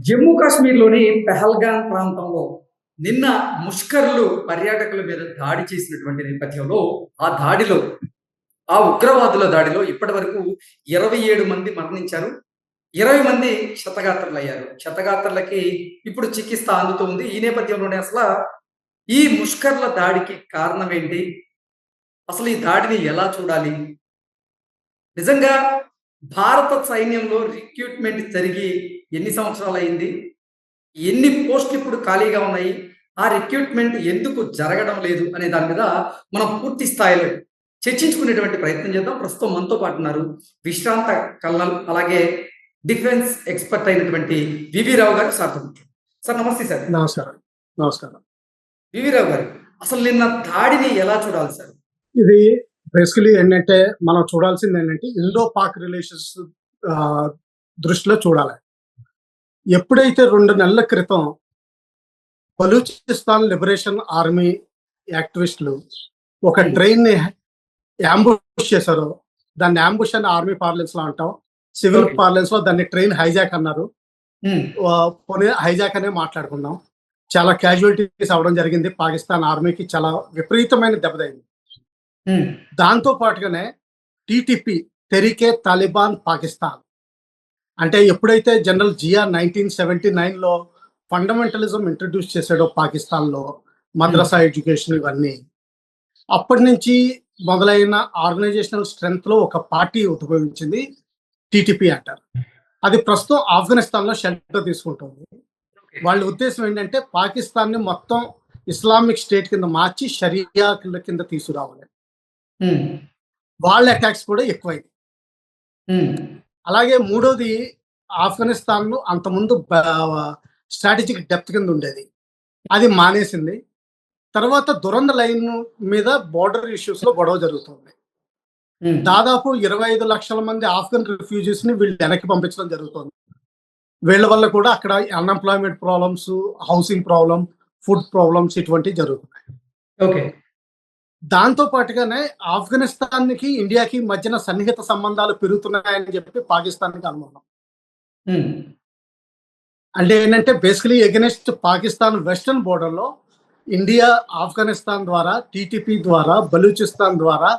జమ్మూ కాశ్మీర్లోని పెహల్గాన్ ప్రాంతంలో నిన్న ముష్కర్లు పర్యాటకుల మీద దాడి చేసినటువంటి నేపథ్యంలో ఆ దాడిలో ఆ ఉగ్రవాదుల దాడిలో ఇప్పటి వరకు ఇరవై ఏడు మంది మరణించారు. ఇరవై మంది క్షతగాత్రులయ్యారు. క్షతగాత్రులకి ఇప్పుడు చికిత్స అందుతుంది ఈ నేపథ్యంలోనే అసలు ఈ ముష్కర్ల దాడికి కారణం ఏంటి? అసలు ఈ దాడిని ఎలా చూడాలి? నిజంగా భారత సైన్యంలో రిక్రూట్మెంట్ జరిగి ఎన్ని సంవత్సరాలు అయింది? ఎన్ని పోస్టులు ఇప్పుడు ఖాళీగా ఉన్నాయి? ఆ రిక్రూట్మెంట్ ఎందుకు జరగడం లేదు అనే దాని మీద మనం పూర్తి స్థాయిలో చర్చించుకునేటువంటి ప్రయత్నం చేద్దాం. ప్రస్తుతం మనతో పాటు ఉన్నారు విశ్రాంత కల్నల్ అలాగే డిఫెన్స్ ఎక్స్పర్ట్ అయినటువంటి వివి రావు గారు. సార్ సార్ నమస్తే సార్. నమస్కారం. నమస్కారం. వివి రావు గారు అసలు నిన్న దాడిని ఎలా చూడాలి సార్? ఇది బేసికలీ ఏంటంటే మనం చూడాల్సింది ఏంటంటే ఇండో పాక్ రిలేషన్స్ దృష్టిలో చూడాలి. ఎప్పుడైతే రెండు నెలల క్రితం బలూచిస్తాన్ లిబరేషన్ ఆర్మీ యాక్టివిస్టులు ఒక ట్రైన్ని అంబుష్ చేశారో దాన్ని అంబుష్ అని ఆర్మీ పార్లెన్స్లో అంటాం. సివిల్. పార్లెన్స్లో దాన్ని ట్రైన్ హైజాక్ అన్నారు. ఆ, పోనీ హైజాక్ అనే మాట్లాడుకున్నాం చాలా క్యాజువాలిటీస్ అవడం జరిగింది. పాకిస్తాన్ ఆర్మీకి చాలా విపరీతమైన దెబ్బతైంది ఉమ్, దాంతో పాటుగానే టీటీపీ తెరికే తాలిబాన్ పాకిస్తాన్. అంటే ఎప్పుడైతే జనరల్ జియా నైన్టీన్ సెవెంటీ నైన్లో ఫండమెంటలిజం ఇంట్రడ్యూస్ చేశాడో పాకిస్తాన్లో మద్రసా ఎడ్యుకేషన్ ఇవన్నీ అప్పటి నుంచి మొదలైన ఆర్గనైజేషనల్ స్ట్రెంగ్త్లో ఒక పార్టీ ఉద్భవించింది టీటీపీ అంటారు. అది ప్రస్తుతం ఆఫ్ఘనిస్తాన్లో షెల్టర్ తీసుకుంటుంది. వాళ్ళ ఉద్దేశం ఏంటంటే పాకిస్తాన్ని మొత్తం ఇస్లామిక్ స్టేట్ కింద మార్చి షరియా కింద తీసుకురావాలి. ఉమ్, వాళ్ళ అటాక్స్ కూడా ఎక్కువైంది ఉమ్, అలాగే మూడోది ఆఫ్ఘనిస్తాన్ అంతకుముందు స్ట్రాటజిక్ డెప్త్ కింద ఉండేది అది మానేసింది. తర్వాత దురంద లైన్ మీద బార్డర్ ఇష్యూస్లో గొడవ జరుగుతుంది. దాదాపు ఇరవై ఐదు లక్షల మంది ఆఫ్ఘన్ రిఫ్యూజీస్ని వీళ్ళు వెనక్కి పంపించడం జరుగుతుంది. వీళ్ళ వల్ల కూడా అక్కడ unemployment problems housing problem food problems ఇటువంటివి జరుగుతున్నాయి. ఓకే. దాంతో పాటుగానే ఆఫ్ఘనిస్తాన్కి ఇండియాకి మధ్యన సన్నిహిత సంబంధాలు పెరుగుతున్నాయని చెప్పి పాకిస్తాన్కి అనుమానం. అంటే ఏంటంటే బేసికలీ ఎగనెస్ట్ పాకిస్తాన్ వెస్టర్న్ బోర్డర్లో ఇండియా ఆఫ్ఘనిస్తాన్ ద్వారా టీటీపీ ద్వారా బలూచిస్తాన్ ద్వారా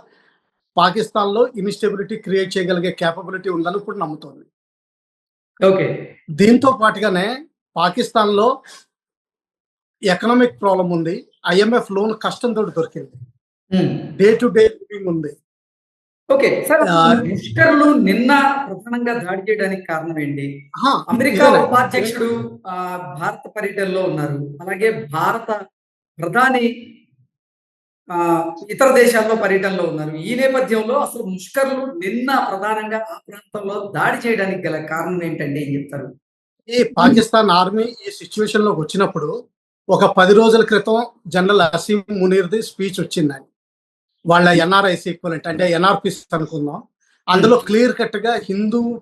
పాకిస్తాన్లో ఇన్స్టెబిలిటీ క్రియేట్ చేయగలిగే కేపబిలిటీ ఉందని ఇప్పుడు నమ్ముతోంది. ఓకే. దీంతో పాటుగానే పాకిస్తాన్లో ఎకనామిక్ ప్రాబ్లం ఉంది. ఐఎంఎఫ్ లోన్ కష్టంతో దొరికింది. డే టు డే లివింగ్ ఉంది. ఓకే సార్ ఆ, ముష్కర్లు నిన్న ప్రధానంగా దాడి చేయడానికి కారణం ఏంటి? అమెరికా. ఉపాధ్యక్షుడు భారత పర్యటనలో ఉన్నారు. అలాగే భారత ప్రధాని ఆ, ఇతర దేశాల్లో పర్యటనలో ఉన్నారు. ఈ నేపథ్యంలో అసలు ముష్కర్లు నిన్న ప్రధానంగా ఆ ప్రాంతంలో దాడి చేయడానికి గల కారణం ఏంటండి? ఏం చెప్తారు? ఈ పాకిస్తాన్ ఆర్మీ ఈ సిచ్యువేషన్లోకి వచ్చినప్పుడు ఒక పది రోజుల క్రితం జనరల్ అసీం మునీర్ది స్పీచ్ వచ్చింది ఆయన వాళ్ళ ఎన్ఆర్ఐసి ఈక్వలెంట్ అంటే ఎన్ఆర్పిస్ అనుకుందాం. అందులో క్లియర్ కట్గా Hindu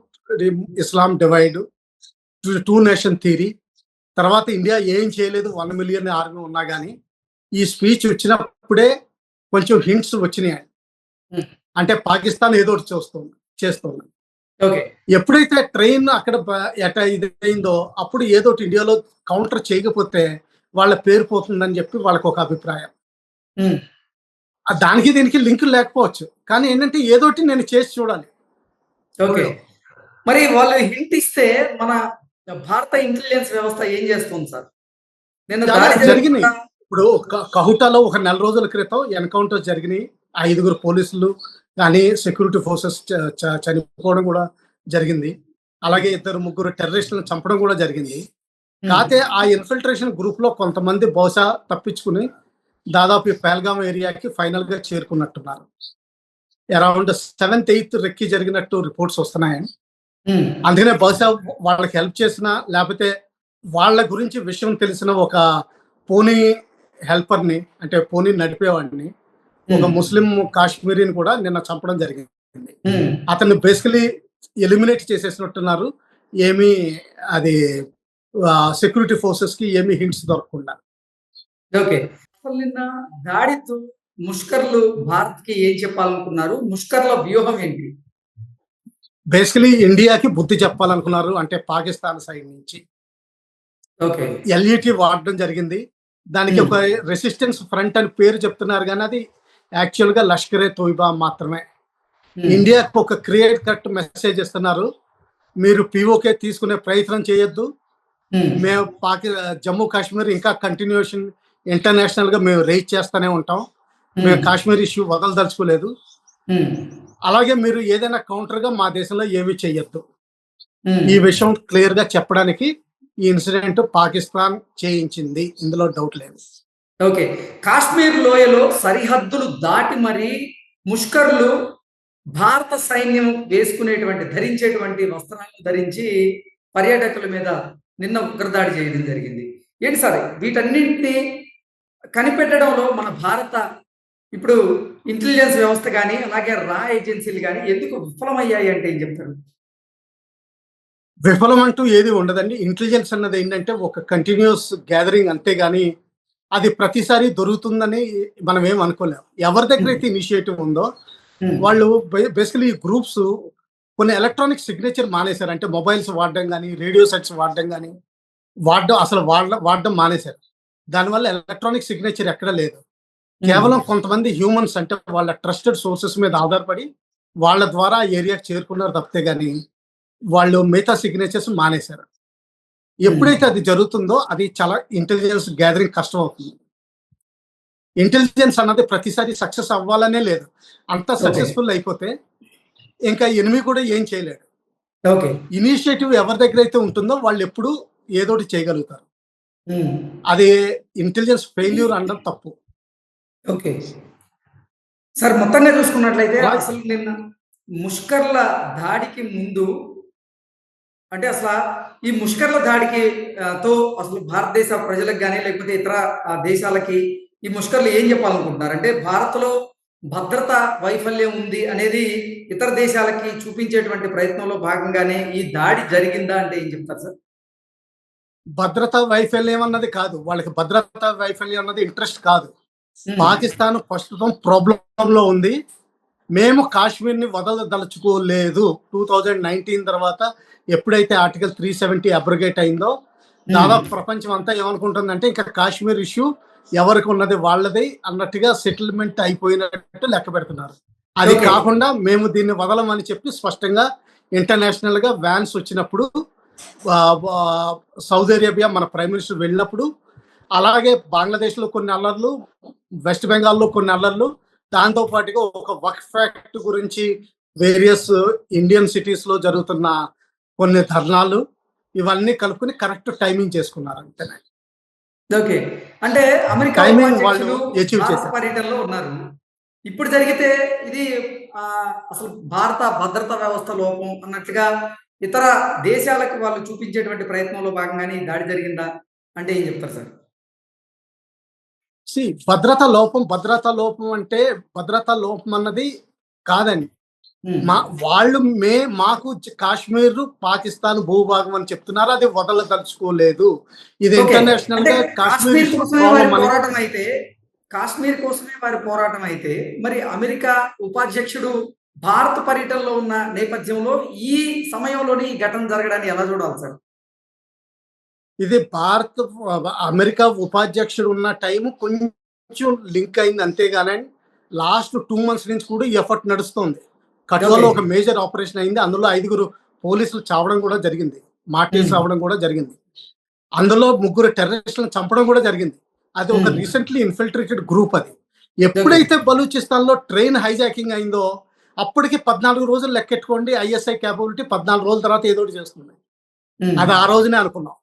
Islam divide two nation theory తర్వాత ఇండియా ఏం చేయలేదు వన్ మిలియన్ ఆర్మీ ఉన్నా కానీ ఈ స్పీచ్ వచ్చినప్పుడే కొంచెం హింట్స్ వచ్చినాయి. Hmm. అంటే పాకిస్తాన్ ఏదో ఒకటి చేస్తుంది చేస్తుంది. ఎప్పుడైతే ట్రైన్ అక్కడ బ- ఎట ఇది అయిందో అప్పుడు ఏదో ఇండియాలో కౌంటర్ చేయకపోతే వాళ్ళ పేరు పోతుందని చెప్పి వాళ్ళకి ఒక అభిప్రాయం. ఆ దానికి దీనికి లింక్ లేకపోవచ్చు. కానీ ఏంటంటే ఏదో ఒకటి నేను చేసి చూడాలి. ఓకే. మరి వాళ్ళు హింట్ ఇస్తే మన భారత ఇంటెలిజెన్స్ వ్యవస్థ ఏం చేస్తుంది సార్? దాడి జరిగినాయి. ఇప్పుడు కహుటాలో ఒక నెల రోజుల క్రితం ఎన్కౌంటర్ జరిగినాయి. ఐదుగురు పోలీసులు కానీ సెక్యూరిటీ ఫోర్సెస్ చనిపోవడం కూడా జరిగింది. అలాగే ఇద్దరు ముగ్గురు టెర్రరిస్టులను చంపడం కూడా జరిగింది. కాకపోతే ఆ ఇన్ఫిల్ట్రేషన్ గ్రూప్లో కొంతమంది బహుశా తప్పించుకుని దాదాపు ఈ పేల్గామ్ ఏరియాకి ఫైనల్గా చేరుకున్నట్టున్నారు. అరౌండ్ సెవెంత్ ఎయిత్ రెక్కి జరిగినట్టు రిపోర్ట్స్ వస్తున్నాయి. అందుకనే బహుశా వాళ్ళకి హెల్ప్ చేసిన లేకపోతే వాళ్ళ గురించి విషయం తెలిసిన ఒక పోనీ హెల్పర్ని అంటే పోనీ నడిపేవాడిని ఒక ముస్లిం కాశ్మీరీని కూడా నిన్న చంపడం జరిగింది. అతన్ని బేసికలీ ఎలిమినేట్ చేసేసినట్టున్నారు. ఏమీ అది సెక్యూరిటీ ఫోర్సెస్కి ఏమీ హింట్స్ దొరకకుండా. ఓకే. నిన్న దాడితో ముష్కర్లు భారత్కి ఏం చెప్పాలనుకున్నారు? ముష్కర్ల వ్యూహం ఏంటి? బేసికలీ ఇండియాకి బుద్ధి చెప్పాలనుకున్నారు అంటే పాకిస్తాన్ సైడ్ నుంచి. ఓకే. ఎల్ఈటి వాడడం జరిగింది. దానికి Hmm. ఒక రెసిస్టెన్స్ ఫ్రంట్ అని పేరు చెప్తున్నారు కానీ అది యాక్చువల్గా లష్కరే తోయిబా మాత్రమే. ఇండియాకు ఒక క్రియేట్ కట్ మెసేజ్ ఇస్తున్నారు. మీరు పిఓకే తీసుకునే ప్రయత్నం చేయొద్దు. ఉమ్, మేము పాకి జమ్మూ కాశ్మీర్ ఇంకా కంటిన్యూషన్ ఇంటర్నేషనల్గా మేము రైజ్ చేస్తూనే ఉంటాం. మేము ఉమ్, కాశ్మీర్ ఇష్యూ వదలదలుచుకోలేదు. ఉమ్, అలాగే మీరు ఏదైనా కౌంటర్గా మా దేశంలో ఏమీ చేయొద్దు ఉమ్. ఈ విషయం క్లియర్గా చెప్పడానికి ఈ ఇన్సిడెంట్ పాకిస్తాన్ చేయించింది. ఇందులో డౌట్ లేదు. ఓకే కాశ్మీర్ లోయలో సరిహద్దులు దాటి మరి ముష్కర్లు భారత సైన్యం వేసుకునేటువంటి ధరించేటువంటి వస్త్రాలను ధరించి పర్యాటకుల మీద నిన్న ఉగ్రదాడి చేయడం జరిగింది. ఏంటి సార్? వీటన్నింటినీ కనిపెట్టడంలో మన భారత ఇప్పుడు ఇంటెలిజెన్స్ వ్యవస్థ కానీ అలాగే రా ఏజెన్సీలు కానీ ఎందుకు విఫలమయ్యాయి అంటే ఏం చెప్తారు? విఫలం అంటూ ఏది ఉండదండి. ఇంటెలిజెన్స్ అన్నది ఏంటంటే ఒక కంటిన్యూస్ గ్యాదరింగ్ అంతేగాని అది ప్రతిసారి దొరుకుతుందని మనం ఏం అనుకోలేం. ఎవరి దగ్గర అయితే ఇనిషియేటివ్ ఉందో వాళ్ళు బేసికలీ గ్రూప్స్ కొన్ని ఎలక్ట్రానిక్ సిగ్నేచర్ మానేశారు. అంటే మొబైల్స్ వాడడం కానీ రేడియో సెట్స్ వాడడం కానీ వాడడం అసలు వాడ వాడడం మానేశారు. దానివల్ల ఎలక్ట్రానిక్ సిగ్నేచర్ ఎక్కడ లేదు. కేవలం కొంతమంది హ్యూమన్స్ అంటే వాళ్ళ ట్రస్టెడ్ సోర్సెస్ మీద ఆధారపడి వాళ్ళ ద్వారా ఏరియాకి చేరుకున్నారు తప్పితే కానీ వాళ్ళు మిగతా సిగ్నేచర్స్ మానేశారు. ఎప్పుడైతే అది జరుగుతుందో అది చాలా ఇంటెలిజెన్స్ గ్యాదరింగ్ కష్టం అవుతుంది. ఇంటెలిజెన్స్ అన్నది ప్రతిసారి సక్సెస్ అవ్వాలనే లేదు. అంత సక్సెస్ఫుల్ అయిపోతే ఇంకా ఎనిమి కూడా ఏం చేయలేడు. ఓకే. ఇనిషియేటివ్ ఎవరి దగ్గర అయితే ఉంటుందో వాళ్ళు ఎప్పుడు ఏదోటి చేయగలుగుతారు. అది ఇంటెలిజెన్స్ ఫెయిల్యూర్ అనడం తప్పు. ఓకే. సార్ మొత్తంగా చూసుకున్నట్లయితే. అసలు నిన్న ముష్కర్ల దాడికి ముందు అంటే అసలు ఈ ముష్కర్ల దాడికి తో అసలు భారతదేశ ప్రజలకు కానీ లేకపోతే ఇతర దేశాలకి ఈ ముష్కర్లు ఏం చెప్పాలనుకుంటున్నారు? అంటే భారత్లో భద్రత వైఫల్యం ఉంది అనేది ఇతర దేశాలకి చూపించేటువంటి ప్రయత్నంలో భాగంగానే ఈ దాడి జరిగిందా అంటే ఏం చెప్తారు సార్? భద్రత వైఫల్యం అన్నది కాదు. వాళ్ళకి భద్రత వైఫల్యం అన్నది ఇంట్రెస్ట్ కాదు. పాకిస్తాన్ ప్రస్తుతం ప్రాబ్లం లో ఉంది. మేము కాశ్మీర్ని వదలదలుచుకోలేదు. టూ థౌజండ్ నైన్టీన్ తర్వాత ఎప్పుడైతే ఆర్టికల్ త్రీ సెవెంటీ అబ్రిగేట్ అయిందో దాదాపు ప్రపంచం అంతా ఏమనుకుంటుందంటే ఇంకా కాశ్మీర్ ఇష్యూ ఎవరికి ఉన్నది వాళ్ళది అన్నట్టుగా సెటిల్మెంట్ అయిపోయినట్టు లెక్క పెడుతున్నారు. అది. కాకుండా మేము దీన్ని వదలమని చెప్పి స్పష్టంగా ఇంటర్నేషనల్గా వ్యాన్స్ వచ్చినప్పుడు సౌదీ అరేబియా మన ప్రైమ్ మినిస్టర్ వెళ్ళినప్పుడు అలాగే బంగ్లాదేశ్లో కొన్ని అల్లర్లు వెస్ట్ బెంగాల్లో కొన్ని అల్లర్లు దాంతో పాటుగా ఒక వర్క్ ఫ్యాక్ట్ గురించి వేరియస్ ఇండియన్ సిటీస్లో జరుగుతున్న కొన్ని ధర్నాలు ఇవన్నీ కలుపుకొని కరెక్ట్ టైమింగ్ చేసుకున్నారు అంతేనే? ఓకే. అంటే అమెరికా వాళ్ళు. పర్యటనలో ఉన్నారు. ఇప్పుడు జరిగితే ఇది అసలు భారత భద్రతా వ్యవస్థ లోపం అన్నట్లుగా ఇతర దేశాలకు వాళ్ళు చూపించేటువంటి ప్రయత్నంలో భాగంగానే దాడి జరిగిందా? అంటే ఏం చెప్తారు సార్? భద్రతా లోపం భద్రతా లోపం అంటే భద్రతా లోపం అన్నది కాదండి. ఉమ్. మా వాళ్ళు మే మాకు కాశ్మీర్ పాకిస్తాన్ భూభాగం అని చెప్తున్నారు. అది వదలదలుచుకోలేదు. ఇది. ఇంటర్నేషనల్గా కాశ్మీర్ పోరాటం అయితే కాశ్మీర్ కోసమే వారి పోరాటం అయితే మరి అమెరికా ఉపాధ్యక్షుడు భారత పర్యటనలో ఉన్న నేపథ్యంలో ఈ సమయంలోని ఈ ఘటన జరగడాన్ని ఎలా చూడాలి సార్? ఇది భారత్ అమెరికా ఉపాధ్యక్షుడు ఉన్న టైం కొంచెం లింక్ అయింది అంతేగాని లాస్ట్ టూ మంత్స్ నుంచి కూడా ఎఫర్ట్ నడుస్తుంది. కఠువలో. ఒక మేజర్ ఆపరేషన్ అయింది. అందులో ఐదుగురు పోలీసులు చావడం కూడా జరిగింది. మార్టీస్. అవడం కూడా జరిగింది. అందులో ముగ్గురు టెర్రరిస్టులను చంపడం కూడా జరిగింది. అది ఒక. రీసెంట్లీ ఇన్ఫిల్ట్రేటెడ్ గ్రూప్ అది. ఎప్పుడైతే బలూచిస్తాన్లో ట్రైన్ హైజాకింగ్ అయిందో అప్పటికి పద్నాలుగు రోజులు లెక్కెట్టుకోండి ఐఎస్ఐ క్యాపబిలిటీ పద్నాలుగు రోజుల తర్వాత ఏదో ఒకటి చేస్తుంది. అది ఆ రోజునే అనుకున్నాం.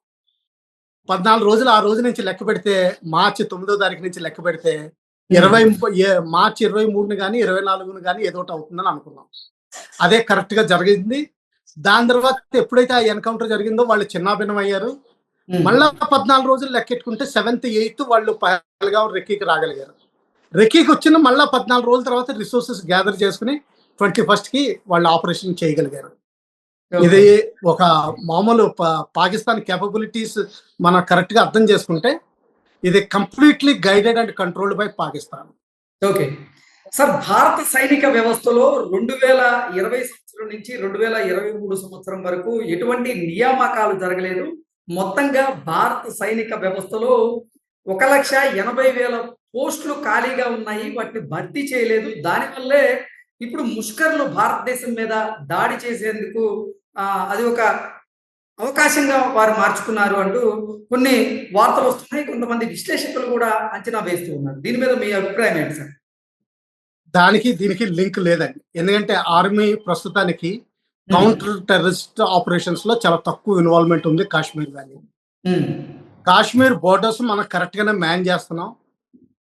పద్నాలుగు రోజులు ఆ రోజు నుంచి లెక్క పెడితే మార్చి తొమ్మిదో తారీఖు నుంచి లెక్క పెడితే ఇరవై మార్చి ఇరవై మూడుని కానీ ఇరవై నాలుగుని కానీ ఏదో ఒకటి అవుతుందని అనుకున్నాం. అదే కరెక్ట్గా జరిగింది. దాని తర్వాత ఎప్పుడైతే ఆ ఎన్కౌంటర్ జరిగిందో వాళ్ళు చిన్నాభిన్నం అయ్యారు. మళ్ళా పద్నాలుగు రోజులు లెక్కెట్టుకుంటే సెవెంత్ ఎయిత్ వాళ్ళు పహల్గాం రెక్కీకి రాగలిగారు. రెక్కీకి వచ్చిన మళ్ళా పద్నాలుగు రోజుల తర్వాత రిసోర్సెస్ గ్యాదర్ చేసుకుని ట్వంటీ ఫస్ట్కి వాళ్ళు ఆపరేషన్ చేయగలిగారు. ఇది ఒక మామూలు పాకిస్తాన్ కేపబిలిటీస్ మనం కరెక్ట్గా అర్థం చేసుకుంటే ఇది completely guided and controlled by Pakistan. Okay. Sir భారత సైనిక వ్యవస్థలో రెండు వేల ఇరవై సంవత్సరం నుంచి రెండు వేల ఇరవై మూడు సంవత్సరం వరకు ఎటువంటి నియామకాలు జరగలేదు. మొత్తంగా భారత సైనిక వ్యవస్థలో ఒక లక్ష ఎనభై వేల పోస్టులు ఖాళీగా ఉన్నాయి. వాటిని భర్తీ చేయలేదు. దానివల్లే ఇప్పుడు ముష్కర్లు భారతదేశం మీద దాడి చేసేందుకు అది ఒక అవకాశంగా వారు మార్చుకున్నారు అంటూ కొన్ని వార్తలు వస్తున్నాయి. కొంతమంది విశ్లేషకులు కూడా అంచనా వేస్తూ ఉన్నారు. దీని మీద మీ అభిప్రాయం ఏంటి సార్? దానికి దీనికి లింక్ లేదండి. ఎందుకంటే ఆర్మీ ప్రస్తుతానికి కౌంటర్ టెర్రరిస్ట్ ఆపరేషన్స్లో చాలా తక్కువ ఇన్వాల్వ్మెంట్ ఉంది కాశ్మీర్ వ్యాలీ. కాశ్మీర్ బోర్డర్స్ మనం కరెక్ట్ గానే మ్యాన్ చేస్తున్నాం.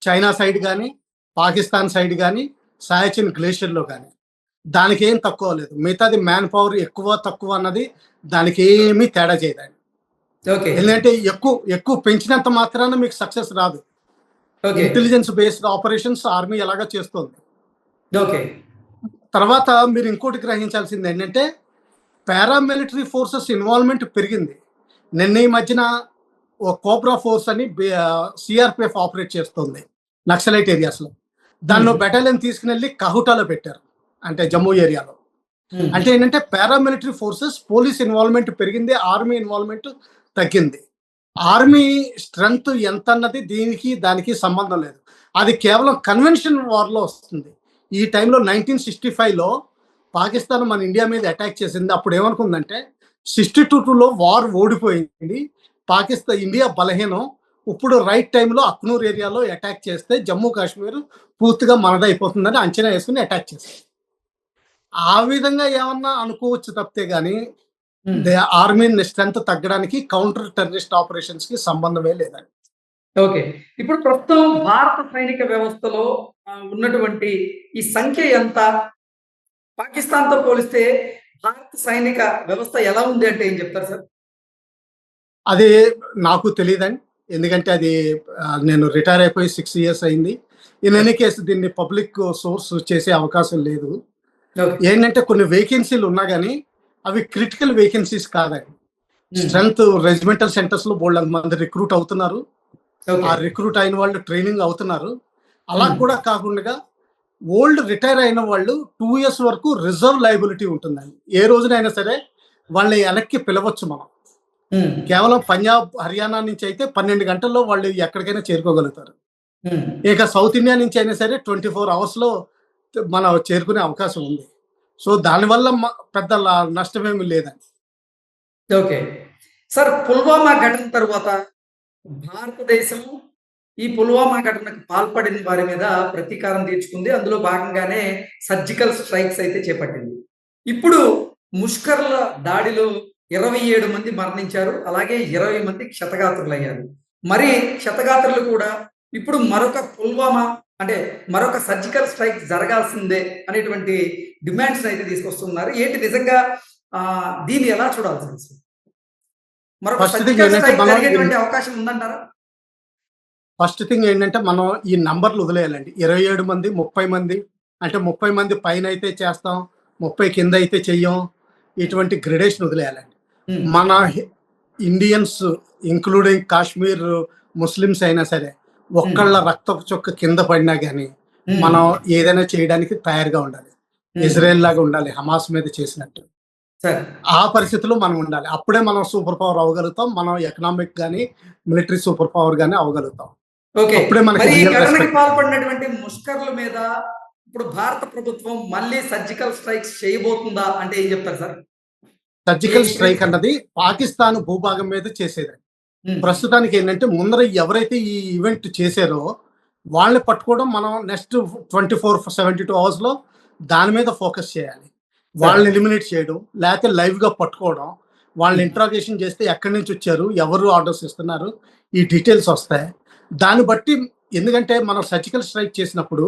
చైనా సైడ్ కానీ పాకిస్తాన్ సైడ్ కానీ సాయచిన్ గ్లేషియర్లో కానీ. దానికి ఏం తక్కువ లేదు. మిగతాది మ్యాన్ పవర్ ఎక్కువ తక్కువ అన్నది దానికి ఏమీ తేడా చేయదండి. ఓకే. ఎందుకంటే ఎక్కువ ఎక్కువ పెంచినంత మాత్రాన మీకు సక్సెస్ రాదు. ఇంటెలిజెన్స్ బేస్డ్ ఆపరేషన్స్ ఆర్మీ ఎలాగా చేస్తుంది. ఓకే. తర్వాత మీరు ఇంకోటి గ్రహించాల్సింది ఏంటంటే పారామిలిటరీ ఫోర్సెస్ ఇన్వాల్వ్మెంట్ పెరిగింది. నిన్న ఈ మధ్యన ఓ కోబ్రా ఫోర్స్ అని సిఆర్పిఎఫ్ ఆపరేట్ చేస్తుంది. నక్సలైట్ ఏరియాస్లో. దాన్ని Hmm. బెటాలియన్ తీసుకుని వెళ్ళి కహుటాలో పెట్టారు అంటే జమ్మూ ఏరియాలో. అంటే ఏంటంటే పారామిలిటరీ ఫోర్సెస్ పోలీస్ ఇన్వాల్వ్మెంట్ పెరిగింది ఆర్మీ ఇన్వాల్వ్మెంట్ తగ్గింది. ఆర్మీ స్ట్రెంగ్త్ ఎంత అన్నది దీనికి దానికి సంబంధం లేదు. అది కేవలం కన్వెన్షన్ వార్లో వస్తుంది. ఈ టైంలో నైన్టీన్ సిక్స్టీ ఫైవ్లో పాకిస్తాన్ మన ఇండియా మీద అటాక్ చేసింది. అప్పుడు ఏమనుకుందంటే సిక్స్టీ టూ టూలో వార్ ఓడిపోయింది. పాకిస్తాన్ ఇండియా బలహీనం. ఇప్పుడు రైట్ టైంలో అక్నూర్ ఏరియాలో అటాక్ చేస్తే జమ్మూ కాశ్మీర్ పూర్తిగా మనదైపోతుందని అంచనా వేసుకుని అటాక్ చేసింది ఆ విధంగా ఏమన్నా అనుకోవచ్చు తప్పితే గానీ ఉమ్. ఆర్మీ స్ట్రెంత్ తగ్గడానికి కౌంటర్ టెర్రరిస్ట్ ఆపరేషన్స్కి సంబంధమే లేదండి. ఓకే ఇప్పుడు ప్రస్తుతం భారత సైనిక వ్యవస్థలో ఉన్నటువంటి ఈ సంఖ్య ఎంత? పాకిస్తాన్తో పోలిస్తే భారత సైనిక వ్యవస్థ ఎలా ఉంది అంటే ఏం చెప్తారు సార్? అది నాకు తెలియదండి. ఎందుకంటే అది నేను రిటైర్ అయిపోయి సిక్స్ ఇయర్స్ అయింది. ఇన్ ఎనీ కేసు దీన్ని పబ్లిక్ సోర్స్ చేసే అవకాశం లేదు. ఏంటంటే కొన్ని వేకెన్సీలు ఉన్నా కానీ అవి క్రిటికల్ వేకెన్సీస్ కాదండి ఉమ్, స్ట్రెంత్ రెజిమెంటల్ సెంటర్స్లో బోల్డ్ మంది రిక్రూట్ అవుతున్నారు. ఆ రిక్రూట్ అయిన వాళ్ళు ట్రైనింగ్ అవుతున్నారు. అలా Hmm. కూడా కాకుండా ఓల్డ్ రిటైర్ అయిన వాళ్ళు టూ ఇయర్స్ వరకు రిజర్వ్ లైబిలిటీ ఉంటుందండి. ఏ రోజునైనా సరే వాళ్ళని వెనక్కి పిలవచ్చు మనం. కేవలం పంజాబ్ హర్యానా నుంచి అయితే పన్నెండు గంటల్లో వాళ్ళు ఎక్కడికైనా చేరుకోగలుగుతారు. ఇక సౌత్ ఇండియా నుంచి అయినా సరే ట్వంటీ ఫోర్ అవర్స్లో మనం చేరుకునే అవకాశం ఉంది. సో దానివల్ల పెద్ద లా- నష్టమేమి లేదండి. ఓకే. సార్ పుల్వామా ఘటన తర్వాత భారతదేశం ఈ పుల్వామా ఘటనకు పాల్పడిన వారి మీద ప్రతీకారం తీర్చుకుంది. అందులో భాగంగానే సర్జికల్ స్ట్రైక్స్ అయితే చేపట్టింది. ఇప్పుడు ముష్కర్ల దాడిలో ఇరవై ఏడు మంది మరణించారు అలాగే ఇరవై మంది క్షతగాత్రులయ్యారు. మరి క్షతగాత్రులు కూడా ఇప్పుడు మరొక పుల్వామా అంటే మరొక సర్జికల్ స్ట్రైక్ జరగాల్సిందే అనేటువంటి డిమాండ్స్ అయితే తీసుకొస్తున్నారు. ఏంటి నిజంగా? దీన్ని ఎలా చూడాల్సి? మరొక సర్జికల్ స్ట్రైక్ జరిగేటువంటి అవకాశం ఉందంటారా? ఫస్ట్ థింగ్ ఏంటంటే మనం ఈ నంబర్లు వదిలేయాలండి. ఇరవై ఏడు మంది ముప్పై మంది అంటే ముప్పై మంది పైన అయితే చేస్తాం ముప్పై కింద అయితే చెయ్యం ఇటువంటి గ్రెడేషన్ వదిలేయాలండి. మన ఇండియన్స్ ఇంక్లూడింగ్ కాశ్మీర్ ముస్లిమ్స్ అయినా సరే ఒక్కళ్ళ రక్త చొక్క కింద పడినా కానీ మనం ఏదైనా చేయడానికి తయారుగా ఉండాలి. ఇజ్రాయెల్ లాగా ఉండాలి హమాస్ మీద చేసినట్టు. సరే. ఆ పరిస్థితిలో మనం ఉండాలి. అప్పుడే మనం సూపర్ పవర్ అవ్వగలుగుతాం మనం ఎకనామిక్ కానీ మిలిటరీ సూపర్ పవర్ కానీ అవ్వగలుగుతాం. ఓకే. అప్పుడే మనకి. పాల్పడినటువంటి ముష్కర్ల మీద ఇప్పుడు భారత ప్రభుత్వం మళ్ళీ సర్జికల్ స్ట్రైక్స్ చేయబోతుందా అంటే ఏం చెప్తారు సార్? సర్జికల్ స్ట్రైక్ అన్నది పాకిస్తాన్ భూభాగం మీద చేసేది. ఉమ్, ప్రస్తుతానికి ఏంటంటే ముందర ఎవరైతే ఈ ఈవెంట్ చేశారో వాళ్ళని పట్టుకోవడం మనం next twenty four seventy two అవర్స్లో దాని మీద ఫోకస్ చేయాలి. వాళ్ళని ఎలిమినేట్ చేయడం లేకపోతే లైవ్గా పట్టుకోవడం వాళ్ళని ఇంట్రాగేషన్ చేస్తే ఎక్కడి నుంచి వచ్చారు ఎవరు ఆర్డర్స్ ఇస్తున్నారు ఈ డీటెయిల్స్ వస్తాయి. దాన్ని బట్టి ఎందుకంటే మనం సర్జికల్ స్ట్రైక్ చేసినప్పుడు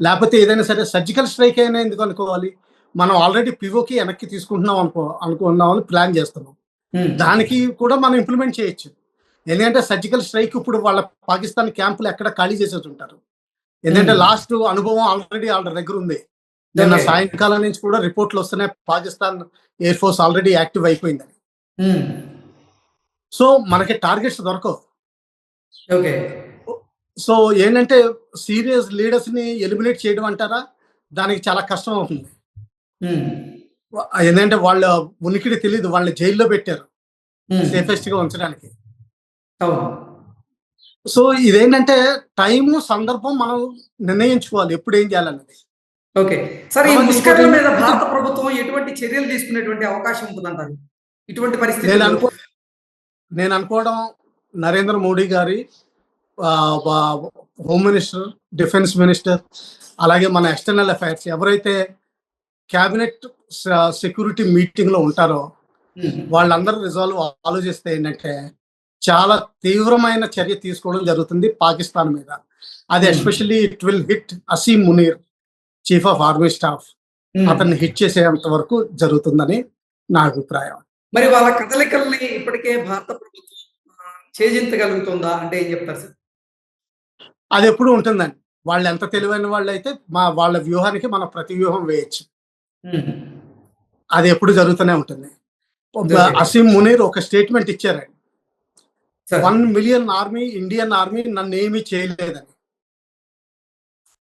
లేకపోతే ఏదైనా సరే సర్జికల్ స్ట్రైక్ అయినా ఎందుకు అనుకోవాలి? మనం ఆల్రెడీ పివోకి వెనక్కి తీసుకుంటున్నాం అనుకో అనుకున్నామని ప్లాన్ చేస్తున్నాం. ఉమ్, దానికి కూడా మనం ఇంప్లిమెంట్ చేయొచ్చు. ఎందుకంటే సర్జికల్ స్ట్రైక్ ఇప్పుడు వాళ్ళ పాకిస్తాన్ క్యాంపులు ఎక్కడ ఖాళీ చేసేసి ఉంటారు. ఎందుకంటే Hmm. లాస్ట్ అనుభవం ఆల్రెడీ వాళ్ళ దగ్గర ఉంది. నిన్న. సాయంకాలం నుంచి కూడా రిపోర్ట్లు వస్తున్నాయి. Pakistan air force already active అయిపోయిందని. సో మనకి టార్గెట్స్ దొరకవు. ఓకే సో ఏంటంటే సీరియస్ లీడర్స్ని ఎలిమినేట్ చేయడం అంటారా? దానికి చాలా కష్టం అవుతుంది. ఎందుకంటే వాళ్ళ ఉనికిడి తెలియదు వాళ్ళని జైల్లో పెట్టారు. సేఫెస్ట్గా ఉంచడానికి. సో ఇదేంటంటే టైము సందర్భం మనం నిర్ణయించుకోవాలి ఎప్పుడు ఏం చేయాలన్నది. ఓకే. సరే ఈ ముష్కరుల మీద ఏంటంటే- భారత ప్రభుత్వం ఎటువంటి చర్యలు తీసుకునేటువంటి అవకాశం ఉంటుందంటారు ఇటువంటి నేను పరిస్థితి అనుకో నేను అనుకోవడం నరేంద్ర మోడీ గారి హోమ్ మినిస్టర్ డిఫెన్స్ మినిస్టర్ అలాగే మన ఎక్స్టర్నల్ అఫైర్స్ ఎవరైతే క్యాబినెట్ సెక్యూరిటీ మీటింగ్లో ఉంటారో వాళ్ళందరూ రిజాల్వ్ ఆలోచిస్తే ఏంటంటే చాలా తీవ్రమైన చర్య తీసుకోవడం జరుగుతుంది పాకిస్తాన్ మీద. అది. Especially it will hit Asim Munir chief of army staff. అతన్ని హిట్ చేసేంత వరకు జరుగుతుందని నా అభిప్రాయం. మరి వాళ్ళ కదలికల్ని ఇప్పటికే భారత ప్రభుత్వం అంటే ఏం చెప్తారు సార్? అది ఎప్పుడు ఉంటుందండి. వాళ్ళు ఎంత తెలివైన వాళ్ళు అయితే మా వాళ్ళ వ్యూహానికి మన ప్రతి వ్యూహం వేయచ్చు. అది ఎప్పుడు జరుగుతూనే ఉంటుంది. అసీం మునీర్ ఒక స్టేట్మెంట్ ఇచ్చారండి one million army Indian army నన్ను ఏమీ చేయలేదని.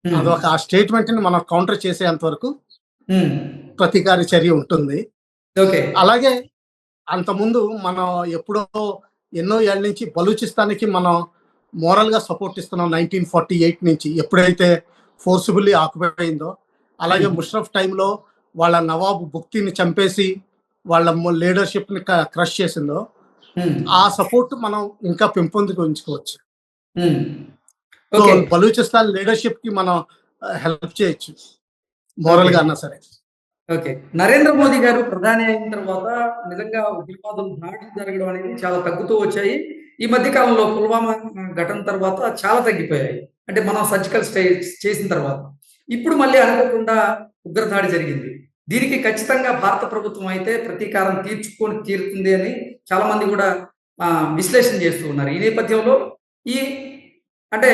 అదొక ఆ స్టేట్మెంట్ని మనం కౌంటర్ చేసేంత వరకు ప్రతీకార చర్య ఉంటుంది. అలాగే అంతకుముందు మనం ఎప్పుడో ఎన్నో ఏళ్ళ నుంచి బలూచిస్తాన్కి మనం మోరల్గా సపోర్ట్ ఇస్తున్నాం నైన్టీన్ ఫార్టీ ఎయిట్ నుంచి ఎప్పుడైతే ఫోర్సిబుల్లీ ఆక్యుపై అయిందో అలాగే. ముషరఫ్ టైంలో వాళ్ళ నవాబు బుక్తిని చంపేసి వాళ్ళ లీడర్షిప్ని క్రష్ చేసిందో ఆ సపోర్ట్ మనం ఇంకా పెంపొందించుకోవచ్చు. So okay. బలూచిస్తాన్ లీడర్షిప్కి మనం హెల్ప్ చేయొచ్చు. మోరల్గా అన్నా సరే. ఓకే. నరేంద్ర మోదీ గారు ప్రధాని అయిన తర్వాత నిజంగా ఉగ్రవాదులు దాడులు జరగడం అనేది చాలా తగ్గుతూ వచ్చాయి. ఈ మధ్య కాలంలో పుల్వామా ఘటన తర్వాత చాలా తగ్గిపోయాయి. అంటే మనం సర్జికల్ స్టే చేసిన తర్వాత. ఇప్పుడు మళ్ళీ అనుకోకుండా ఉగ్రదాడి జరిగింది. దీనికి ఖచ్చితంగా భారత ప్రభుత్వం అయితే ప్రతీకారం తీర్చుకొని తీరుతుంది అని చాలా మంది కూడా విశ్లేషణ చేస్తూ ఉన్నారు. ఈ నేపథ్యంలో ఈ అంటే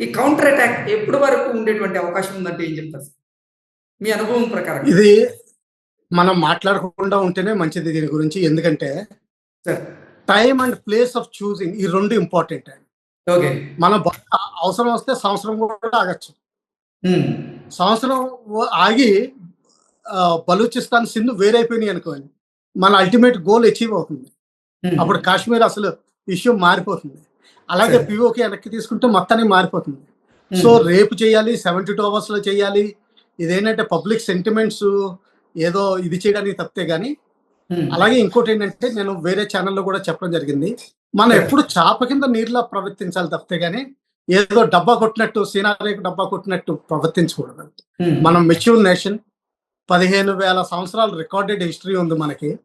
ఈ కౌంటర్ అటాక్ ఎప్పటి వరకు ఉండేటువంటి అవకాశం ఉందంటే ఏం చెప్తారు? మీ అనుభవం ప్రకారం. ఇది మనం మాట్లాడకుండా ఉంటేనే మంచిది దీని గురించి. ఎందుకంటే sir. Time and place of choosing ఈ రెండు ఇంపార్టెంట్ అండి. ఓకే. మన అవసరం వస్తే సంవత్సరం కూడా ఆగచ్చు. సంవత్సరం ఆగి బలూచిస్తాన్ సింధు వేరైపోయినాయి అనుకోండి మన అల్టిమేట్ గోల్ అచీవ్ అవుతుంది. అప్పుడు కాశ్మీర్ అసలు ఇష్యూ మారిపోతుంది. అలాగే. పిఓకి వెనక్కి తీసుకుంటే మొత్తానికి మారిపోతుంది. సో రేపు చేయాలి సెవెంటీ టూ అవర్స్లో చేయాలి. ఇదేంటంటే పబ్లిక్ సెంటిమెంట్స్ ఏదో ఇది చేయడానికి తప్పితే గానీ. అలాగే ఇంకోటి ఏంటంటే నేను వేరే ఛానల్లో కూడా చెప్పడం జరిగింది. మనం. ఎప్పుడు చాప కింద నీరులా ప్రవర్తించాలి తప్పితే గానీ ఏదో డబ్బా కొట్టినట్టు సీనారేకు డబ్బా కొట్టినట్టు ప్రవర్తించకూడదు. మనం మెచ్యూర్ నేషన్ పదిహేను వేల సంవత్సరాలు రికార్డెడ్ హిస్టరీ ఉంది మనకి.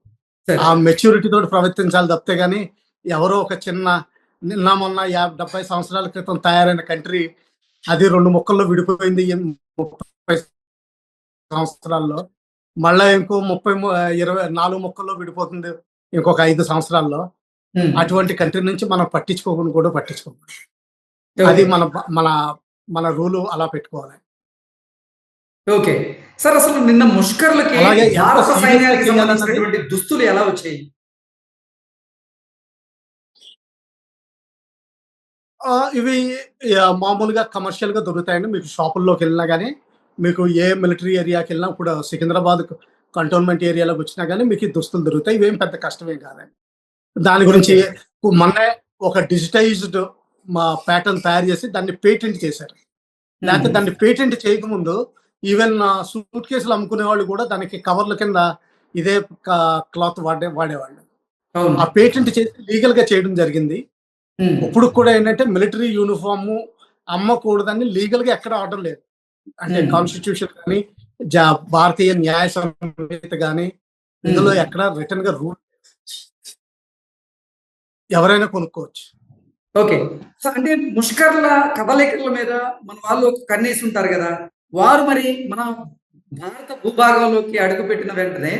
ఆ మెచ్యూరిటీ తోటి ప్రవర్తించాలి తప్పితే గానీ ఎవరో ఒక చిన్న నిన్న మొన్న యాభై డెబ్బై సంవత్సరాల క్రితం తయారైన కంట్రీ అది రెండు ముక్కల్లో విడిపోయింది ముప్పై సంవత్సరాల్లో. మళ్ళా ఇంకో ముప్పై ఇరవై నాలుగు ముక్కల్లో విడిపోతుంది ఇంకొక ఐదు సంవత్సరాల్లో. అటువంటి కంట్రీ నుంచి మనం పట్టించుకోకుండా కూడా పట్టించుకోకూడదు. అది మన మన మన రూలు అలా పెట్టుకోవాలి. ఓకే. సార్ అసలు నిన్న ముష్కర్లకి భారత సైన్యానికి సంబంధించినటువంటి దుస్తులు ఎలా వచ్చాయి? ఇవి మామూలుగా కమర్షియల్గా దొరుకుతాయండి. మీకు షాపుల్లోకి వెళ్ళినా కానీ మీకు ఏ మిలిటరీ ఏరియాకి వెళ్ళినా ఇప్పుడు సికింద్రాబాద్ కంటోన్మెంట్ ఏరియాలోకి వచ్చినా కానీ మీకు దుస్తులు దొరుకుతాయి. ఇవేం పెద్ద కష్టమేం కాదండి. దాని గురించి మొన్నే ఒక డిజిటైజ్డ్ మా ప్యాటర్న్ తయారు చేసి దాన్ని పేటెంట్ చేశారు. లేకపోతే దాన్ని పేటెంట్ చేయకముందు ఈవెన్ సూట్ కేసులు అమ్ముకునే వాళ్ళు కూడా దానికి కవర్ల కింద ఇదే క్లాత్ వాడే వాడేవాళ్ళు. ఆ పేటెంట్ చేసి లీగల్గా చేయడం జరిగింది. ఇప్పుడు కూడా ఏంటంటే మిలిటరీ యూనిఫామ్ అమ్మకూడదని లీగల్గా ఎక్కడ ఆర్డర్ లేదు. అంటే. కాన్స్టిట్యూషన్ కానీ జా- భారతీయ న్యాయ సంహిత కానీ ఇందులో. ఎక్కడ రిటర్న్గా రూల్ ఎవరైనా కొనుక్కోవచ్చు. ఓకే. సో అంటే ముష్కర్ల కదలికల మీద మన వాళ్ళు ఒక కన్నేసి ఉంటారు కదా? వారు మరి మన భారత భూభాగంలోకి అడుగుపెట్టిన వెంటనే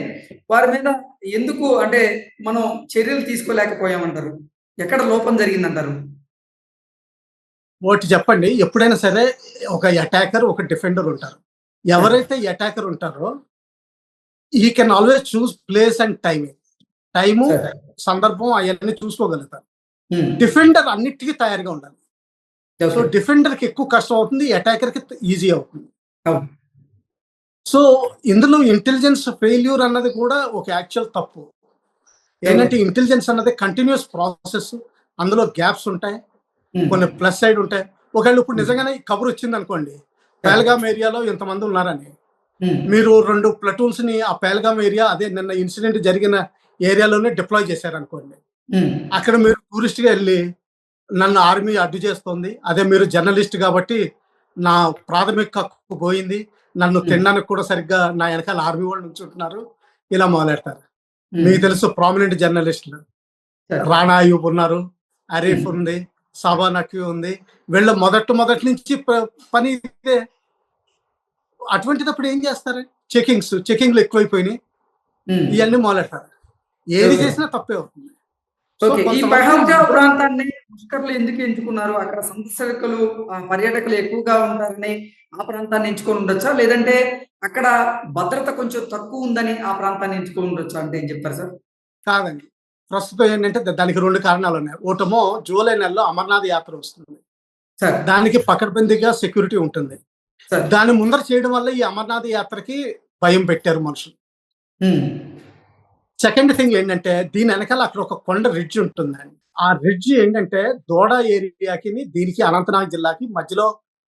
వారి మీద ఎందుకు అంటే మనం చర్యలు తీసుకోలేకపోయామంటారు? ఎక్కడ లోపం జరిగిందంటారు? ఒకటి చెప్పండి. ఎప్పుడైనా సరే ఒక అటాకర్ ఒక డిఫెండర్ ఉంటారు. ఎవరైతే అటాకర్ ఉంటారో he can always choose place and timing time సందర్భం అవన్నీ చూసుకోగలుగుతారు. డిఫెండర్ అన్నిటికీ తయారుగా ఉండాలి. So okay. డిఫెండర్కి ఎక్కువ కష్టం అవుతుంది అటాకర్కి ఈజీ అవుతుంది. సో ఇందులో ఇంటెలిజెన్స్ ఫెయిల్యూర్ అన్నది కూడా ఒక యాక్చువల్ తప్పు. ఏంటంటే ఇంటెలిజెన్స్ అన్నది కంటిన్యూస్ ప్రాసెస్ అందులో గ్యాప్స్ ఉంటాయి. కొన్ని ప్లస్ సైడ్ ఉంటాయి. ఒకవేళ ఇప్పుడు నిజంగానే కబుర్ వచ్చింది అనుకోండి పేల్గామ్ ఏరియాలో ఇంతమంది ఉన్నారని. మీరు రెండు ప్లటూన్స్ని ఆ పేల్గామ్ ఏరియా అదే నిన్న ఇన్సిడెంట్ జరిగిన ఏరియాలోనే డిప్లాయ్ చేశారు అనుకోండి ఉమ్, అక్కడ మీరు టూరిస్ట్గా వెళ్ళి నన్ను ఆర్మీ అడ్డు చేస్తుంది. అదే మీరు జర్నలిస్ట్ కాబట్టి నా ప్రాథమిక హక్కు పోయింది. నన్ను. తినడానికి కూడా సరిగ్గా నా వెనకాల ఆర్మీ వాళ్ళు ఉంచుంటున్నారు ఇలా మొదలెడతారు. మీకు తెలుసు ప్రామినెంట్ జర్నలిస్టులు. రాణా అయూబ్ ఉన్నారు. అరీఫ్. ఉంది. సాబా నక్వీ ఉంది. వీళ్ళ మొదటి మొదటి నుంచి పని ఇదే. అటువంటిదప్పుడు ఏం చేస్తారు? చెకింగ్స్ చెకింగ్లు ఎక్కువైపోయినాయి. ఇవన్నీ మొదలెడతారు. ఏది. చేసినా తప్పే అవుతుంది. ఓకే ఈ కొంతమంది- పహల్గా ప్రాంతాన్ని ముష్కర్లు ఎందుకు ఎంచుకున్నారు? అక్కడ సందర్శకులు ఆ, పర్యాటకులు ఎక్కువగా ఉంటారని ఆ ప్రాంతాన్ని ఎంచుకొని ఉండొచ్చా? లేదంటే అక్కడ భద్రత కొంచెం తక్కువ ఉందని ఆ ప్రాంతాన్ని ఎంచుకొని ఉండొచ్చా అంటే ఏం చెప్తారు సార్? కాదండి. ప్రస్తుతం ఏంటంటే దానికి రెండు కారణాలు ఉన్నాయి. ఒకటేమో జూలై నెలలో అమర్నాథ్ యాత్ర వస్తుంది. సార్. దానికి పకడ్బందీగా సెక్యూరిటీ ఉంటుంది. సార్. దాని ముందర చేయడం వల్ల ఈ అమర్నాథ్ యాత్రకి భయం పెట్టారు మనుషులు. సెకండ్ థింగ్ ఏంటంటే దీని వెనకాల అక్కడ ఒక కొండ రిడ్జ్ ఉంటుందండి. ఆ రిడ్జ్ ఏంటంటే దోడ ఏరియాకి దీనికి అనంతనాగ్ జిల్లాకి మధ్యలో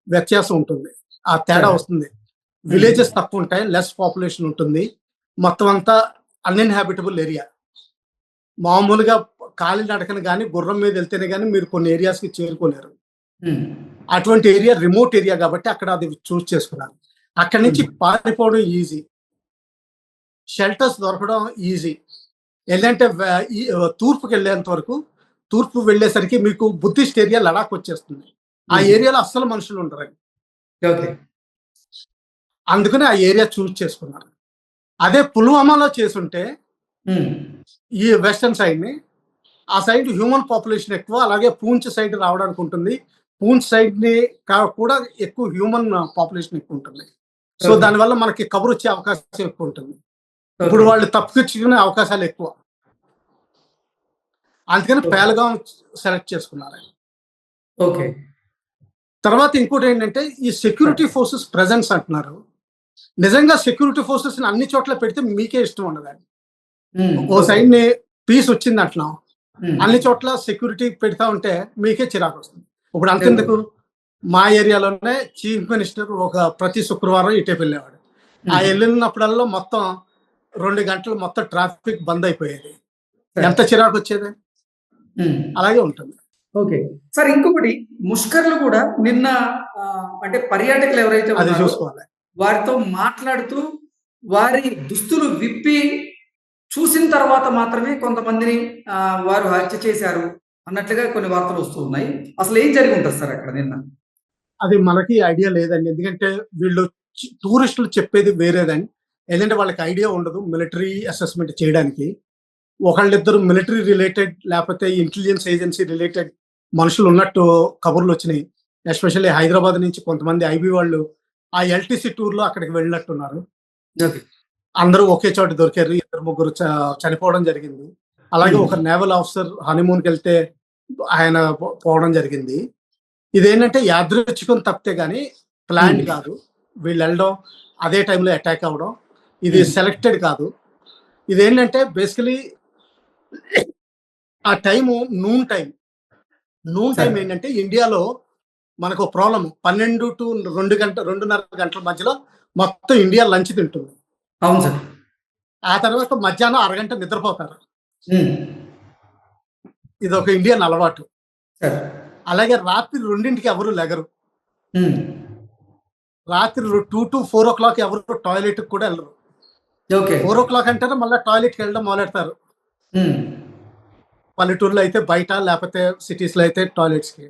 వ్యత్యాసం ఉంటుంది. ఆ తేడా. వస్తుంది. విలేజెస్ తక్కువ ఉంటాయి లెస్ పాపులేషన్ ఉంటుంది. మొత్తం అంతా అన్ఇన్హాబిటబుల్ ఏరియా మామూలుగా కాలి నడకను కానీ గుర్రం మీద వెళ్తేనే కానీ మీరు కొన్ని areas కి చేరుకోలేరు. అటువంటి ఏరియా రిమోట్ ఏరియా కాబట్టి అక్కడ అది చూస్ చేసుకున్నారు అక్కడి నుంచి పారిపోవడం ఈజీ షెల్టర్స్ దొరకడం ఈజీ ఏంటంటే ఈ- తూర్పుకి వెళ్ళేంత వరకు తూర్పు వెళ్ళేసరికి మీకు బుద్ధిస్ట్ ఏరియా లడాక్ వచ్చేస్తుంది. ఆ. ఏరియాలో అస్సలు మనుషులు ఉండరు. ఓకే. అందుకని ఆ ఏరియా చూస్ చేసుకున్నారు. అదే పుల్వామాలో చేసుంటే ఈ వెస్టర్న్ సైడ్ని ఆ సైడ్ హ్యూమన్ పాపులేషన్ ఎక్కువ అలాగే పూంచ్ సైడ్ రావడానికి ఉంటుంది. పూంచ్ సైడ్ని కూడా ఎక్కువ హ్యూమన్ పాపులేషన్ ఎక్కువ ఉంటుంది. సో. దానివల్ల మనకి కబురు వచ్చే అవకాశం ఎక్కువ ఉంటుంది. ఇప్పుడు వాళ్ళు తప్పుకొచ్చుకునే అవకాశాలు ఎక్కువ. అందుకని. పేలగాం సెలెక్ట్ చేసుకున్నారు ఓకే. తర్వాత ఇంకోటి ఏంటంటే ఈ సెక్యూరిటీ ఫోర్సెస్ ప్రెజెన్స్ అంటున్నారు. నిజంగా సెక్యూరిటీ ఫోర్సెస్ అన్ని చోట్ల పెడితే మీకే ఇష్టం ఉండదండి ఉమ్, ఓ సైడ్ని పీస్ వచ్చింది అంటున్నాం. అన్ని చోట్ల సెక్యూరిటీ పెడతా ఉంటే మీకే చిరాకు వస్తుంది. ఇప్పుడు అంతెందుకు మా ఏరియాలోనే చీఫ్ మినిస్టర్ ఒక ప్రతి శుక్రవారం ఇటే వెళ్ళేవాడు. ఆ వెళ్ళినప్పుడల్లా మొత్తం రెండు గంటలు మొత్తం ట్రాఫిక్ బంద్ అయిపోయేది. ఎంత చిరాకు వచ్చేది. అలాగే ఉంటుంది. ఓకే. సార్ ఇంకొకటి ముష్కర్లు కూడా నిన్న అంటే పర్యాటకులు ఎవరైతే అది చూసుకోవాలి. వారితో మాట్లాడుతూ వారి దుస్తులు విప్పి చూసిన తర్వాత మాత్రమే కొంతమందిని వారు హత్య చేశారు అన్నట్లుగా కొన్ని వార్తలు వస్తూ ఉన్నాయి. అసలు ఏం జరిగి ఉంటుంది సార్ అక్కడ నిన్న? అది మనకి ఐడియా లేదండి. ఎందుకంటే వీళ్ళు టూరిస్టులు చెప్పేది వేరేదండి. ఏంటంటే వాళ్ళకి ఐడియా ఉండదు మిలిటరీ అసెస్మెంట్ చేయడానికి. ఒకళ్ళిద్దరు మిలిటరీ రిలేటెడ్ లేకపోతే ఇంటెలిజెన్స్ ఏజెన్సీ రిలేటెడ్ మనుషులు ఉన్నట్టు కబుర్లు వచ్చినాయి. ఎస్పెషల్లీ హైదరాబాద్ నుంచి కొంతమంది ఐబీ వాళ్ళు ఆ ఎల్టీసీ టూర్లో అక్కడికి వెళ్ళినట్టున్నారు. అందరూ ఒకే చోట దొరికారు. ఇద్దరు ముగ్గురు చనిపోవడం జరిగింది. అలాగే ఒక నేవల్ ఆఫీసర్ హనీమూన్కి వెళ్తే ఆయన పోవడం జరిగింది. ఇదేంటంటే యాదృచ్ఛికం తప్పితే గానీ ప్లాన్. కాదు. వీళ్ళు వెళ్ళడం అదే టైంలో అటాక్ అవ్వడం ఇది Hmm. సెలెక్టెడ్ కాదు. ఇదేంటంటే బేసికలీ ఆ time noon time noon time. ఏంటంటే ఇండియాలో మనకు ప్రాబ్లం పన్నెండు టు రెండు గంట రెండున్నర గంటల మధ్యలో మొత్తం ఇండియా లంచ్ తింటుంది. అవును సార్. ఆ తర్వాత మధ్యాహ్నం అరగంట నిద్రపోతారు. ఉమ్, ఇది ఒక ఇండియన్ అలవాటు. అలాగే రాత్రి రెండింటికి ఎవరు లెగరు. ఉమ్, రాత్రి two to four o'clock ఎవరు టాయిలెట్ కూడా వెళ్ళరు. ఫోర్ ఓ క్లాక్ అంటేనే మళ్ళీ టాయిలెట్కి వెళ్ళడం మొదలెడతారు. ఉమ్, పల్లెటూరులో అయితే బయట లేకపోతే సిటీస్లో అయితే టాయిలెట్స్కి.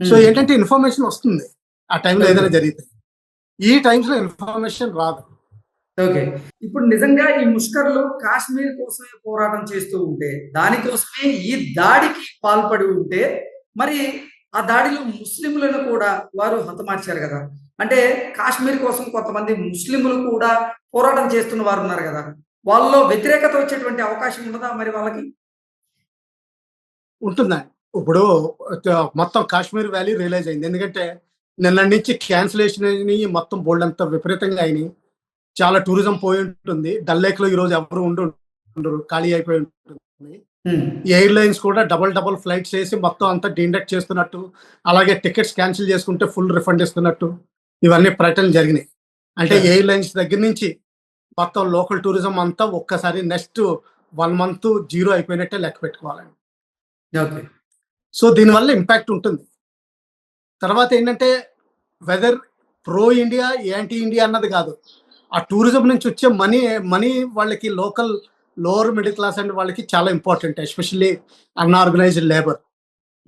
ఉమ్, సో ఏంటంటే ఇన్ఫర్మేషన్ వస్తుంది. ఆ టైంలో ఏదైనా జరిగితే. ఈ టైమ్స్లో ఇన్ఫర్మేషన్ రాదు. ఓకే ఇప్పుడు నిజంగా ఈ ముష్కర్లు కాశ్మీర్ కోసమే పోరాటం చేస్తూ ఉంటే దానికోసమే ఈ దాడికి పాల్పడి ఉంటే మరి ఆ దాడిలో ముస్లింలను కూడా వారు హతమార్చారు కదా. అంటే కాశ్మీర్ కోసం కొంతమంది ముస్లింలు కూడా పోరాటం చేస్తున్న వారు ఉన్నారు కదా. వాళ్ళలో వ్యతిరేకత వచ్చేటువంటి అవకాశం ఉండదా మరి వాళ్ళకి? ఉంటుందండి ఇప్పుడు మొత్తం కాశ్మీర్ వ్యాలీ రియలైజ్ అయింది. ఎందుకంటే నిన్న నుంచి క్యాన్సిలేషన్ అయినాయి మొత్తం బోల్డ్ అంత విపరీతంగా అయినాయి. చాలా టూరిజం పోయి ఉంటుంది. డల్ లేక్లో ఈ రోజు ఎవరు ఉండు ఉండరు ఖాళీ అయిపోయి ఉంటుంది. ఉమ్, ఎయిర్ లైన్స్ కూడా డబల్ డబల్ ఫ్లైట్స్ వేసి మొత్తం అంతా డీడక్ట్ చేస్తున్నట్టు అలాగే టికెట్స్ క్యాన్సిల్ చేసుకుంటే ఫుల్ రిఫండ్ ఇస్తున్నట్టు. ఇవన్నీ ప్రకటనలు జరిగినాయి. అంటే Sure. ఎయిర్ లైన్స్ దగ్గర నుంచి మొత్తం లోకల్ టూరిజం అంతా ఒక్కసారి నెక్స్ట్ వన్ మంత్ జీరో అయిపోయినట్టే లెక్క పెట్టుకోవాలండి. ఓకే. సో దీనివల్ల ఇంపాక్ట్ ఉంటుంది. తర్వాత ఏంటంటే whether pro India anti India అన్నది కాదు. ఆ టూరిజం నుంచి వచ్చే మనీ మనీ వాళ్ళకి local lower middle class and వాళ్ళకి చాలా important especially unorganized labour.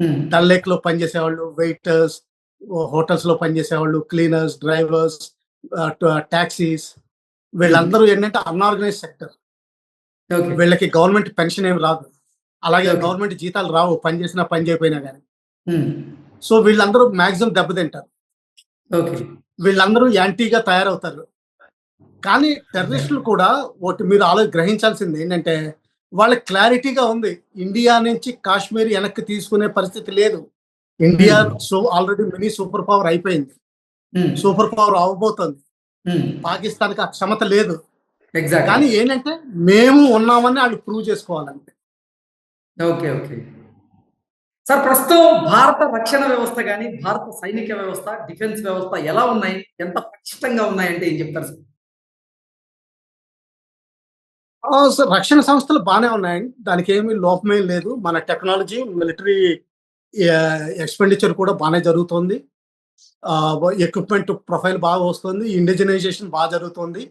Um, Dal లేక్లో పనిచేసేవాళ్ళు వెయిటర్స్ హోటల్స్లో పనిచేసేవాళ్ళు క్లీనర్స్ డ్రైవర్స్ టాక్సీస్. వీళ్ళందరూ ఏంటంటే అన్ఆర్గనైజ్ సెక్టర్. వీళ్ళకి గవర్నమెంట్ పెన్షన్ ఏమి రాదు. అలాగే. గవర్నమెంట్ జీతాలు రావు పని చేసినా పని చేయకపోయినా కానీ సో వీళ్ళందరూ మాక్సిమం దెబ్బతింటారు. వీళ్ళందరూ యాంటీగా తయారవుతారు. కానీ టెర్రరిస్టులు కూడా ఒకటి మీరు ఆలో గ్రహించాల్సింది ఏంటంటే వాళ్ళకి క్లారిటీగా ఉంది. ఇండియా నుంచి కాశ్మీర్ వెనక్కి తీసుకునే పరిస్థితి లేదు. India so already mini super power అయిపోయింది. ఉమ్, సూపర్ పవర్ అవ్వబోతుంది ఉమ్, పాకిస్తాన్కి ఆ క్షమత లేదు. ఎగ్జాక్ట్ కానీ ఏంటంటే మేము ఉన్నామని వాళ్ళు ప్రూవ్ చేసుకోవాలంటే ఓకే ఓకే సార్ ప్రస్తుతం భారత రక్షణ వ్యవస్థ కానీ భారత సైనిక వ్యవస్థ డిఫెన్స్ వ్యవస్థ ఎలా ఉన్నాయి? ఎంత పటిష్టంగా ఉన్నాయంటే ఏం చెప్తారు సార్? రక్షణ సంస్థలు బాగానే ఉన్నాయండి. దానికి ఏమీ లోపమేం లేదు. మన టెక్నాలజీ మిలిటరీ ఎక్స్పెండిచర్ కూడా బాగానే జరుగుతుంది. ఎక్విప్మెంట్ ప్రొఫైల్ బాగా వస్తుంది. ఇండిజినైజేషన్ బాగా జరుగుతుంది.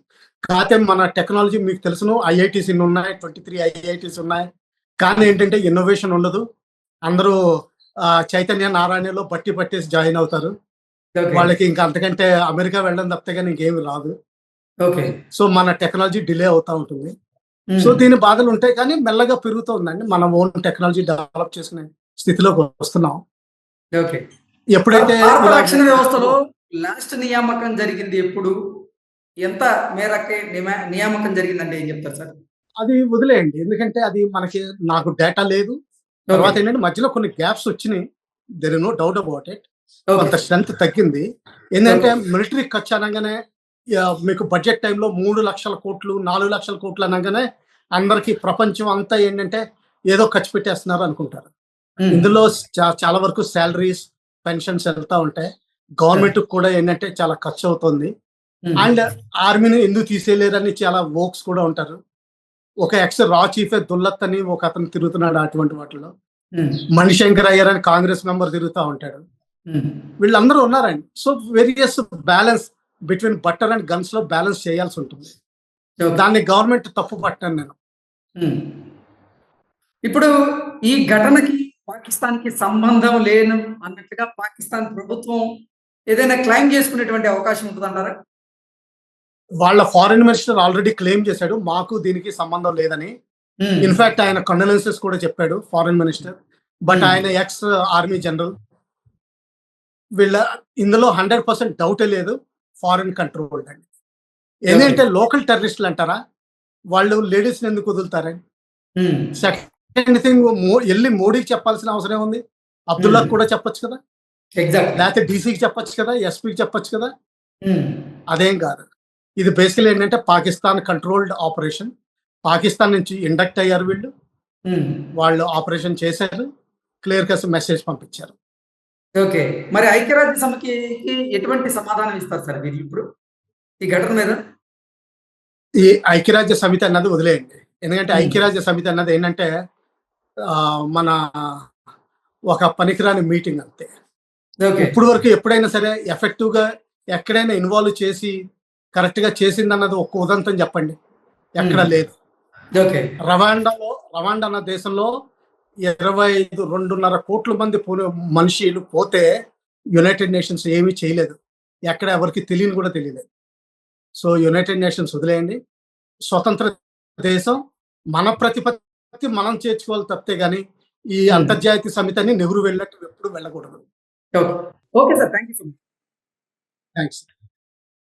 కాకపోతే మన టెక్నాలజీ మీకు తెలుసును ఐఐటీస్ ఇన్ని ఉన్నాయి ట్వంటీ త్రీ ఐఐటీస్ ఉన్నాయి. కానీ ఏంటంటే ఇన్నోవేషన్ ఉండదు. అందరూ చైతన్య నారాయణలో బట్టి పట్టేసి జాయిన్ అవుతారు. వాళ్ళకి ఇంకా అంతకంటే అమెరికా వెళ్ళడం తప్పితే కానీ ఇంకేమి రాదు. ఓకే సో మన టెక్నాలజీ డిలే అవుతా ఉంటుంది. సో దీని బాధలు ఉంటాయి కానీ మెల్లగా పెరుగుతుందండి. మనం ఓన్ టెక్నాలజీ డెవలప్ చేసుకునే స్థితిలోకి వస్తున్నాం. ఓకే. ఎప్పుడైతే రక్షణ వ్యవస్థలో లాస్ట్ నియామకం జరిగింది ఎప్పుడు? ఎంత మేరకే నియమ- నియామకం జరిగిందంటే ఏం చెప్తారు సార్? అది వదిలేయండి. ఎందుకంటే అది మనకి నాకు డేటా లేదు. తర్వాత ఏంటంటే మధ్యలో కొన్ని గ్యాప్స్ వచ్చినాయి. There no doubt about it కొంత స్ట్రెంత్ తగ్గింది. ఏంటంటే మిలిటరీ ఖర్చు అనగానే మీకు బడ్జెట్ టైంలో మూడు లక్షల కోట్లు నాలుగు లక్షల కోట్లు అనగానే అందరికి ప్రపంచం అంతా ఏంటంటే ఏదో ఖర్చు పెట్టేస్తున్నారు అనుకుంటారు. ఇందులో చా- చాలా వరకు శాలరీస్ పెన్షన్స్ వెళ్తా ఉంటాయి. గవర్నమెంట్ కూడా ఏంటంటే చాలా ఖర్చు అవుతుంది ఉమ్, అండ్ ఆర్మీని ఎందుకు తీసేయలేరని చాలా వోక్స్ కూడా ఉంటారు. ఒక ఎక్స్ రా చీఫ్ దుల్లత్ అని ఒక అతను తిరుగుతున్నాడు అటువంటి వాటిలో మణిశంకర్ అయ్యర్ అని కాంగ్రెస్ మెంబర్ తిరుగుతూ ఉంటాడు. వీళ్ళందరూ ఉన్నారండి. So various balance between butter and గన్స్లో balance చేయాల్సి ఉంటుంది. దాన్ని గవర్నమెంట్ తప్పు పట్టాను నేను. ఇప్పుడు ఈ ఘటనకి పాకిస్తాన్కి సంబంధం లేను అన్నట్టుగా పాకిస్తాన్ ప్రభుత్వం ఏదైనా క్లైమ్ చేసుకునేటువంటి అవకాశం ఉంటుందంటారా? వాళ్ళ ఫారిన్ మినిస్టర్ ఆల్రెడీ క్లెయిమ్ చేశాడు. మాకు దీనికి సంబంధం లేదని. ఇన్ఫాక్ట్ ఆయన కండోలెన్సెస్ కూడా చెప్పాడు ఫారిన్ మినిస్టర్. బట్. ఆయన ఎక్స్ ఆర్మీ జనరల్. వీళ్ళ ఇందులో హండ్రెడ్ పర్సెంట్ డౌటే లేదు. ఫారిన్ కంట్రోల్ అండి. ఏంటంటే లోకల్ టెర్రరిస్టులు అంటారా? వాళ్ళు లేడీస్ ఎందుకు వదులుతారండి ఉమ్, సెకండ్ థింగ్ వెళ్ళి మోడీకి చెప్పాల్సిన అవసరం ఉంది అబ్దుల్లా Hmm. కూడా చెప్పొచ్చు కదా? ఎగ్జాక్ట్ లేకపోతే డీసీకి చెప్పొచ్చు కదా? ఎస్పీకి చెప్పొచ్చు కదా? ఉమ్, అదేం కాదు. ఇది బేసికల్ ఏంటంటే పాకిస్తాన్ కంట్రోల్డ్ ఆపరేషన్ పాకిస్తాన్ నుంచి ఇండక్ట్ అయ్యారు వీళ్ళు. ఉమ్. వాళ్ళు ఆపరేషన్ చేశారు. క్లియర్ కస్ మెసేజ్ పంపించారు. ఓకే మరి ఐక్యరాజ్య సమితికి ఎటువంటి సమాధానం ఇస్తారు సార్ వీళ్ళు ఇప్పుడు? ఈ ఘటన మీద? ఈ ఐక్యరాజ్య సమితి అన్నది వదిలేయండి. ఎందుకంటే Hmm. ఐక్యరాజ్య సమితి అన్నది ఏంటంటే మన ఒక పనికిరాని మీటింగ్ అంతే. ఇప్పుడు వరకు ఎప్పుడైనా సరే ఎఫెక్టివ్గా ఎక్కడైనా ఇన్వాల్వ్ చేసి కరెక్ట్గా చేసింది అన్నది ఒక ఉదంతం చెప్పండి. ఎక్కడ. లేదు. రవాండాలో రవాండా అన్న దేశంలో ఇరవై ఐదు రెండున్నర కోట్ల మంది మనుషులు పోతే యునైటెడ్ నేషన్స్ ఏమీ చేయలేదు. ఎక్కడ ఎవరికి తెలియని కూడా తెలియలేదు. సో యునైటెడ్ నేషన్స్ వదిలేయండి. స్వతంత్ర దేశం మన ప్రతిపత్తి మనం చేర్చుకోవాలి తప్పితే గానీ ఈ. అంతర్జాతీయ సమితిని నెహ్రూ వెళ్ళినట్టు ఎప్పుడు వెళ్ళకూడదు. Okay. Okay sir. Thank you so much. Thanks